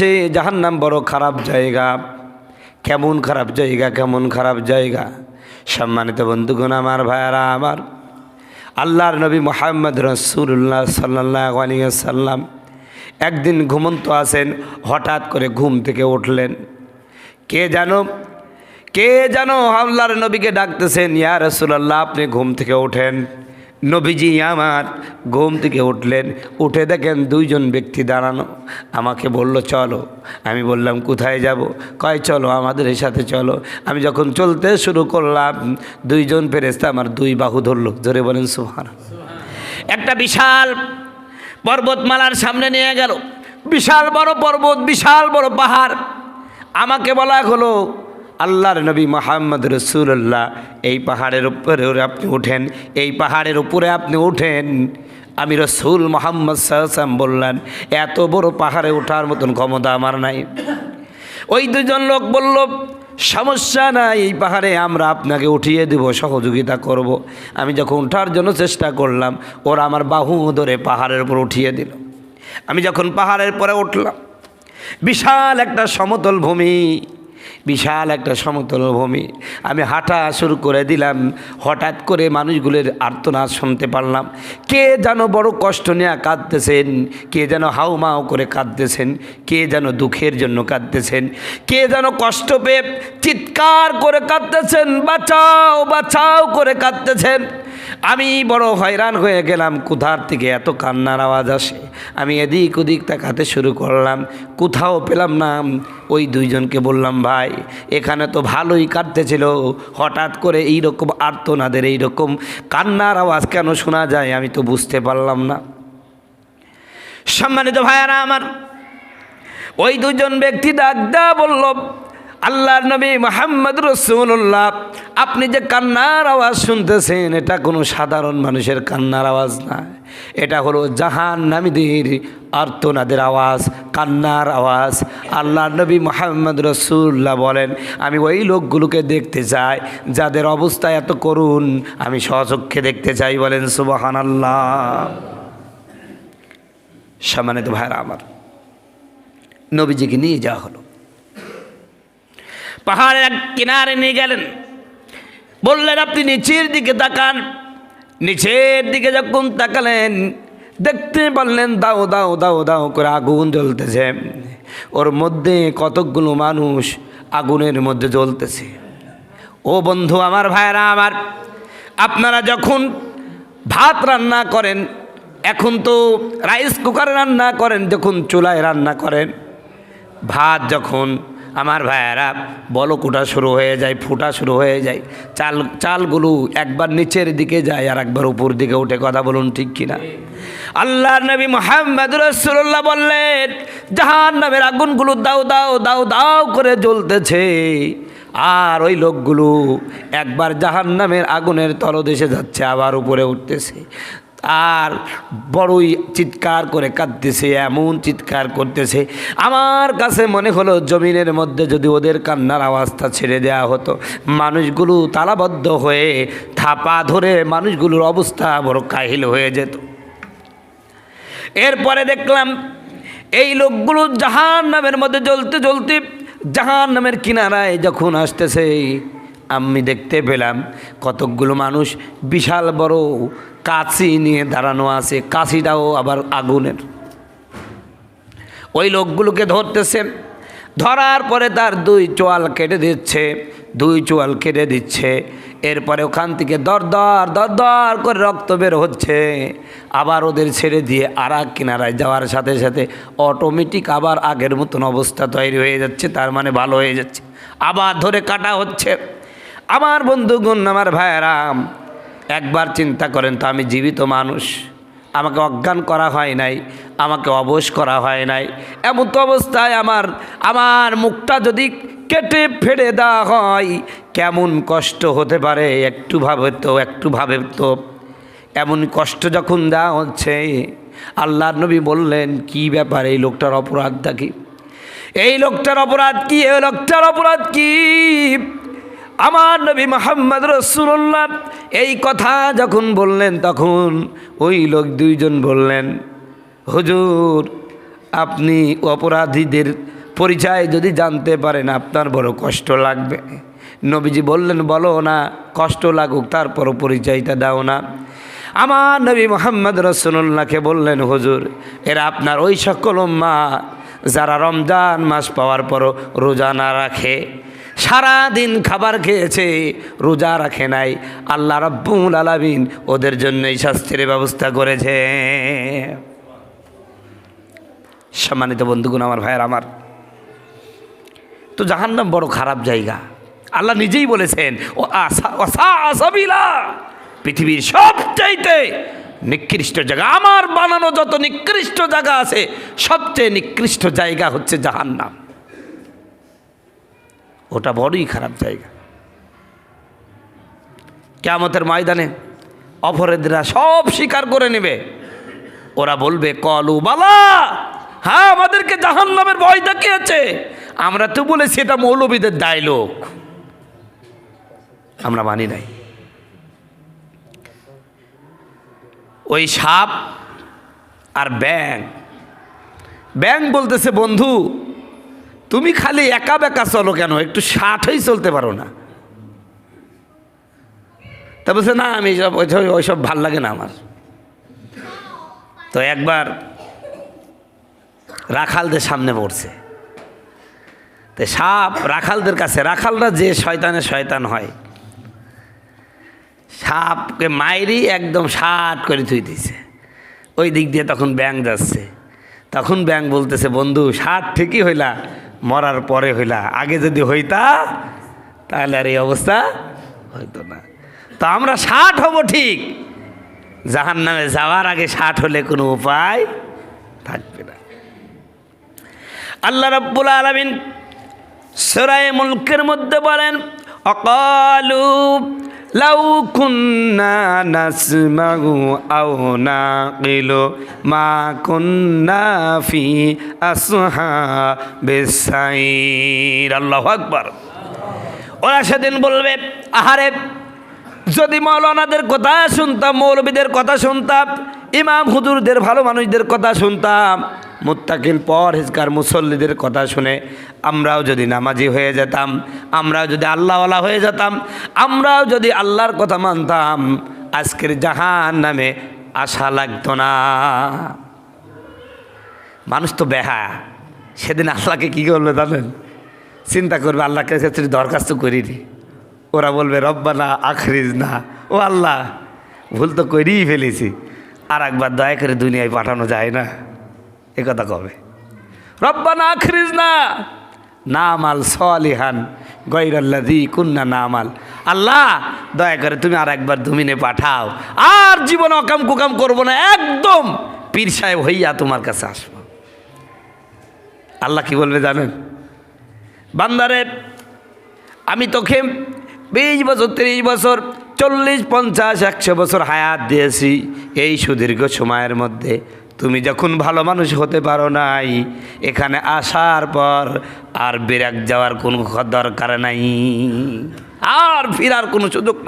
সে জাহান্নাম বড় খারাপ জায়গা। কেমন খারাপ জায়গা, কেমন খারাপ জায়গা? সম্মানিত বন্ধুগণ, আমার ভাইয়ারা, আমার আল্লাহর নবী মোহাম্মদ রসুল্লাহ সাল্লাহ সাল্লাম একদিন ঘুমন্ত আছেন, হঠাৎ করে ঘুম থেকে উঠলেন। কে জানো? কে জানো? আল্লাহর নবীকে ডাকতেছেন, ইয়া রসুল্লাহ আপনি ঘুম থেকে ওঠেন নবীজি আমার ঘুম থেকে উঠলেন। উঠে দেখেন দুইজন ব্যক্তি দাঁড়ানো। আমাকে বলল, চলো। আমি বললাম, কোথায় যাব? কয়, চলো আমাদের সাথে চলো। আমি যখন চলতে শুরু করলাম, দুইজন ফেরেস্তা আমার দুই বাহু ধরলো। ধরে বলেন সুহান একটা বিশাল পর্বতমালার সামনে নিয়ে গেল। বিশাল বড় পর্বত, বিশাল বড় পাহাড়। আমাকে বলা হলো আল্লাহর নবী মোহাম্মদ রসুল্লাহ, এই পাহাড়ের উপরে আপনি উঠেন, এই পাহাড়ের উপরে আপনি উঠেন। আমি রসুল মোহাম্মদ সাহসাম বললেন, এত বড় পাহাড়ে ওঠার মতন ক্ষমতা আমার নাই। ওই দুজন লোক বলল, সমস্যা নাই, এই পাহাড়ে আমরা আপনাকে উঠিয়ে দেব, সহযোগিতা করব। আমি যখন ওঠার জন্য চেষ্টা করলাম, ওরা আমার বাহু ধরে পাহাড়ের উপর উঠিয়ে দিল। আমি যখন পাহাড়ের পরে উঠলাম, বিশাল একটা সমতল ভূমি বিশাল একটা সমতল ভূমি। আমি হাঁটা শুরু করে দিলাম। হঠাৎ করে মানুষগুলোর আর্তনাদ শুনতে পারলাম। কে যেন বড় কষ্ট নিয়ে কাঁদতেছেন। কে যেন হাউমাউ করে কাঁদতেছেন। কে যেন দুঃখের জন্য কাঁদতেছেন। কে যেন কষ্ট পেয়ে চিৎকার করে কাঁদতেছেন। বাঁচাও বাঁচাও করে কাঁদতেছেন। আমি বড় হয়রান হয়ে গেলাম কোথার থেকে এত কান্নার আওয়াজ আসে। আমি এদিক ওদিক তাকাতে শুরু করলাম, কোথাও পেলাম না। ওই দুইজনকে বললাম, ভাই, এখানে তো ভালোই কাটতেছিল হঠাৎ করে এই রকম আর্তনাদের এই রকম কান্নার আওয়াজ কেন শোনা যায় আমি তো বুঝতে পারলাম না। সম্মানিত ভাইয়ারা আমার, ওই দুজন ব্যক্তি ডাক দা বলল আল্লাহর নবী মোহাম্মদ রসুল্লাহ আপনি যে কান্নার আওয়াজ শুনতেছেন, এটা কোনো সাধারণ মানুষের কান্নার আওয়াজ না। এটা হলো জাহান নামীদের আর্তনাদের আওয়াজ, কান্নার আওয়াজ। আল্লাহর নবী মোহাম্মদ রসুল্লাহ বলেন, আমি ওই লোকগুলোকে দেখতে চাই, যাদের অবস্থা এত করুন আমি সচক্ষে দেখতে চাই। বলেন সুবাহান আল্লাহ সম্মানিত ভাইরা আমার, নবীজিকে নিয়ে যাওয়া হলো। পাহাড়ের এক কিনারে নিয়ে গেলেন। বললেন, আপনি নিচের দিকে তাকান। নিচের দিকে যখন তাকালেন, দেখতে পারলেন দাও দাও দাও দাও করে আগুন জ্বলতেছে। ওর মধ্যে কতকগুলো মানুষ আগুনের মধ্যে জ্বলতেছে। ও বন্ধু, আমার ভাইয়েরা, আমার, আপনারা যখন ভাত রান্না করেন, এখন তো রাইস কুকারে রান্না করেন, যখন চুলায় রান্না করেন, ভাত যখন আমার ভাইয়েরা বলক ওঠা শুরু হয়ে যায়, ফুটা শুরু হয়ে যায়। চাল, চালগুলো একবার নিচের দিকে যায় আর একবার উপর দিকে উঠে কথা বলুন ঠিক কিনা? আল্লাহ নবী মোহাম্মদ রসুল্লাহ বললেন জাহান নামের আগুনগুলো দাও দাও দাও দাও করে জ্বলতেছে। আর ওই লোকগুলো একবার জাহান নামের আগুনের তলদেশে যাচ্ছে, আবার উপরে উঠতেছে। আর বড়ই চিৎকার করে কাঁদতেছে, এমন চিৎকার করতেছে। আমার কাছে মনে হলো জমিনের মধ্যে যদি ওদের কান্নার আওয়াজটা ছেড়ে দেওয়া হতো। মানুষগুলো তালাবদ্ধ হয়ে থাপা ধরে মানুষগুলোর অবস্থা বড় কাহিল হয়ে যেত। এরপরে দেখলাম, এই লোকগুলো জাহান নামের মধ্যে জ্বলতে জ্বলতে জাহান নামের কিনারায় যখন আসতেছে, আমি দেখতে পেলাম কতকগুলো মানুষ বিশাল বড় কাছি নিয়ে দাঁড়ানো আছে কাছিটাও আবার আগুনের। ওই লোকগুলোকে ধরতেছেন ধরার পরে তার দুই চোয়াল কেটে দিচ্ছে, দুই চোয়াল কেটে দিচ্ছে, এরপরে ওখান থেকে দর দর করে রক্ত বের হচ্ছে। আবার ওদের ছেড়ে দিয়ে আর কিনারায় যাওয়ার সাথে সাথে অটোমেটিক আবার আগের মতন অবস্থা তৈরি হয়ে যাচ্ছে, তার মানে ভালো হয়ে যাচ্ছে। আবার ধরে কাটা হচ্ছে। আমার বন্ধুগুণ, আমার ভাইয়েরাম একবার চিন্তা করেন তো আমি জীবিত মানুষ। আমাকে অজ্ঞান করা হয় নাই, আমাকে অবশ করা হয় নাই। এমন তো অবস্থায় আমার আমার মুখটা যদি কেটে ফেড়ে দেওয়া হয়, কেমন কষ্ট হতে পারে? একটু ভাবে তো, একটু ভাবে তো। এমন কষ্ট যখন দেওয়া হচ্ছে আল্লাহ নবী বললেন, কি ব্যাপার এই লোকটার অপরাধটা কি? এই লোকটার অপরাধ কি? এই লোকটার অপরাধ কি? আমার নবী মোহাম্মদ রসুল্লাহ এই কথা যখন বললেন, তখন ওই লোক দুইজন বললেন, হুজুর, আপনি অপরাধীদের পরিচয় যদি জানতে পারেন, আপনার বড় কষ্ট লাগবে। নবীজি বললেন, বলো না, কষ্ট লাগুক, তারপরও পরিচয়টা দাও না। আমার নবী মোহাম্মদ রসুল্লাহকে বললেন, হুজুর, এরা আপনার ওই সকল মা যারা রমজান মাস পাওয়ার পরও রোজা না রাখে। সারা দিন খাবার খেয়েছে, রোজা রাখে নাই। আল্লাহ রব্বুল আলামিন ওদের জন্য এই শাস্তির ব্যবস্থা করেছে। সম্মানিত বন্ধুগুণ, আমার ভাইয়ের আমার। তো জাহান্নাম বড় খারাপ জায়গা। আল্লাহ নিজেই বলেছেন ও আসা আসাবিলা পৃথিবীর সবচাইতে নিকৃষ্ট জায়গা, আমার বানানো যত নিকৃষ্ট জায়গা আছে, সবচেয়ে নিকৃষ্ট জায়গা হচ্ছে জাহান্নাম। ওটা বড়ই খারাপ জায়গা। কেমতের ময়দানে অপরাধীরা সব স্বীকার করে নেবে। ওরা বলবে, কলু বালা হ্যাঁ আমাদেরকে জাহান নামের ভয় দেখিয়েছে। আমরা তো বলেছি, এটা মৌলবীদের দায় লোক। আমরা মানি নাই। ওই সাপ আর ব্যাং ব্যাং বলতেছে, বন্ধু তুমি খালি একা বেকা চলো কেন? একটু ষাটই চলতে পারো না। তা বলছে, না, আমি সব ওইসব ওইসব ভালো লাগে না আমার। তো একবার রাখালদের সামনে পড়ছে। তো সাপ রাখালদের কাছে, রাখালরা যে শয়তানে শয়তান হয়, সাপকে মায়েরই একদম সাট করে থুই দিছে। ওই দিক দিয়ে তখন ব্যাং যাচ্ছে। তখন ব্যাং বলতেছে, বন্ধু ষাট ঠিকই হইলা মরার পরে হইলা, আগে যদি হইতা, তাহলে আর এই অবস্থা হইতো না। তো আমরা ষাট হব ঠিক। জাহান নামে যাওয়ার আগে ষাট হলে কোনো উপায় থাকবে না। আল্লাহ রব্বুল আলমিন সরাই মুলকের মধ্যে বলেন, অকালু লাউ কুন্না নাসমাউ আও নাকিলু মা কুন্না ফি আসহাবিস সাইর আল্লাহু আকবার। ওরা সেদিন বলবে, আহারে, যদি মৌলানাদের কথা শুনতাম, মৌলবীদের কথা শুনতাম, ইমাম হুজুরদের, ভালো মানুষদের কথা শুনতাম মুত্তাকিল পর হিজকার মুসল্লিদের কথা শুনে, আমরাও যদি নামাজি হয়ে যেতাম, আমরাও যদি আল্লাহওয়ালা হয়ে যেতাম, আমরাও যদি আল্লাহর কথা মানতাম, আজকের জাহান নামে আশা লাগতো না। মানুষ তো বেহা। সেদিন আল্লাহকে কী করবে জানেন? চিন্তা করবে, আল্লাহকে কাছে দরখাস্ত করিনি। ওরা বলবে, রব্বানা আখরিজ না ও আল্লাহ, ভুল তো করেই ফেলেছি। আর একবার দয়া করে দুনিয়ায় পাঠানো যায় না। এ কথা কবে? রব্বানা আখরিজ না নামাল সলিহান গৈরাল্লাদি কুন্না নামাল। আল্লাহ, দয়া করে তুমি আর একবার দুমিনে পাঠাও। আর জীবন অকাম কুকাম করব না, একদম পীর সাহেব হইয়া তোমার কাছে আসব। আল্লাহ কি বলবে জানেন? বান্দারে, আমি তোকে বিশ বছর, তিরিশ বছর, চল্লিশ, পঞ্চাশ, একশো বছর হায়াত দিয়েছি এই সুদীর্ঘ সময়ের মধ্যে। তুমি যখন ভালো মানুষ হতে পারো নাই, এখানে আসার পর আর বেরাক যাওয়ার কোনো দরকার নাই। আর ফিরার কোনো সুযোগ নাই।